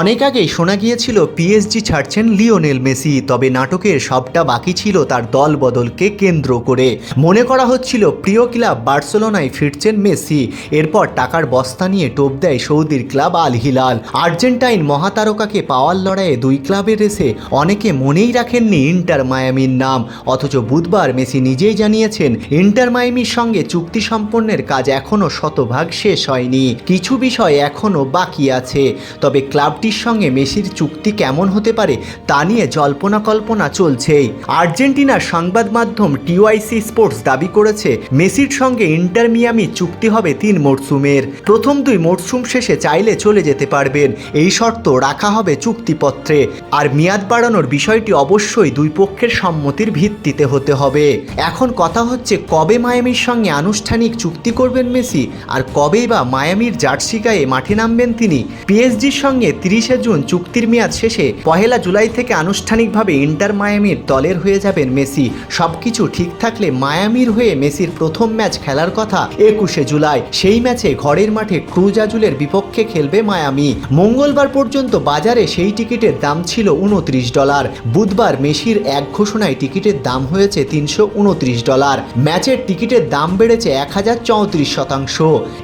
অনেক আগেই শোনা গিয়েছিল, পিএসজি ছাড়ছেন লিওনেল মেসি, তবে নাটকের সবটা বাকি ছিল তার দল বদলকে কেন্দ্র করে। মনে করা হচ্ছিল, প্রিয় ক্লাব বার্সেলোনায় ফিরছেন মেসি, এরপর টাকার বস্তা নিয়ে টোপ দেয় সৌদির ক্লাব আল হিলাল। আর্জেন্টাইন মহাতারকাকে পাওয়ার লড়াইয়ে দুই ক্লাবের রেসে অনেকে মনেই রাখেননি ইন্টার মায়ামির নাম, অথচ বুধবার মেসি নিজেই জানিয়েছেন, ইন্টার মায়ামির সঙ্গে চুক্তি সম্পন্নের কাজ এখনও শতভাগ শেষ হয়নি। কিছু বিষয় এখনও বাকি আছে, তবে ক্লাবটির সঙ্গে মেসির চুক্তি কেমন হতে পারে তা নিয়ে জল্পনা কল্পনা চলছেই। আর্জেন্টিনার সংবাদ মাধ্যম টিওয়াইসি স্পোর্টস দাবি করেছে, মেসির সঙ্গে ইন্টার মিয়ামি চুক্তি হবে তিন মরসুমের। প্রথম দুই মরসুম শেষে চাইলে চলে যেতে পারবেন, এই শর্ত রাখা হবে চুক্তিপত্রে। আর মেয়াদ বাড়ানোর বিষয়টি অবশ্যই দুই পক্ষের সম্মতির ভিত্তিতে হতে হবে। এখন কথা হচ্ছে, কবে মায়ামির সঙ্গে আনুষ্ঠানিক চুক্তি করবেন মেসি? আর কবেই বা মায়ামির জার্সি গায়ে মাঠে নামবেন তিনি? পিএসজির সঙ্গে তিরিশে জুন চুক্তির মেয়াদ শেষে পহেলা জুলাই থেকে আনুষ্ঠানিকভাবে ইন্টার মায়ামির দলের হয়ে যাবেন মেসি। সবকিছু ঠিক থাকলে মায়ামির হয়ে মেসির প্রথম ম্যাচ খেলার কথা একুশে জুলাই। সেই ম্যাচে ঘরের মাঠে ক্রুজ আজুলের বিপক্ষে খেলবে মায়ামি। মঙ্গলবার পর্যন্ত বাজারে সেই টিকিটের দাম ছিল উনত্রিশ ডলার। বুধবার মেসির এক ঘোষণায় টিকিটের দাম হয়েছে তিনশো উনত্রিশ ডলার। ম্যাচের টিকিটের দাম বেড়েছে এক হাজার চৌত্রিশ শতাংশ।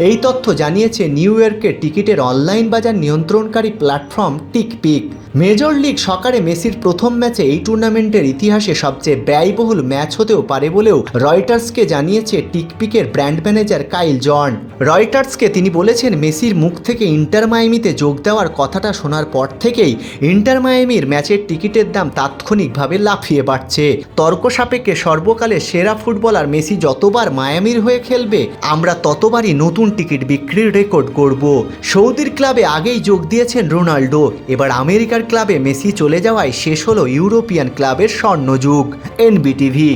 এই তথ্য জানিয়েছে নিউ ইয়র্কের টিকিটের অনলাইন বাজার নিয়ন্ত্রণকারী প্ল্যাটফর্ম টিকপিক মেজর লিগ সকারে মেসির প্রথম ম্যাচে এই টুর্নামেন্টের ইতিহাসে সবচেয়ে ব্যয়বহুল ম্যাচ হতেও পারে বলেও রয়টার্সকে জানিয়েছে টিকপিকের ব্র্যান্ড ম্যানেজার কাইল জন। রয়টার্সকে তিনি বলেছেন, মেসির মুখ থেকে ইন্টার মায়ামিতে যোগ দেওয়ার কথাটা শোনার পর থেকেই ইন্টার মায়ামির ম্যাচের টিকিটের দাম তাৎক্ষণিকভাবে লাফিয়ে বাড়ছে। তর্ক সাপেক্ষে সর্বকালের সেরা ফুটবলার মেসি যতবার মায়ামির হয়ে খেলবে, আমরা ততবারই নতুন টিকিট বিক্রির রেকর্ড করব সৌদির ক্লাবে আগেই যোগ দিয়েছেন রোনাল্ডো। এবার আমেরিকার ক্লাবে মেসি চলে যাওয়ায় শেষ হলো ইউরোপিয়ান ক্লাবের স্বর্ণযুগ। এনবিটিভি।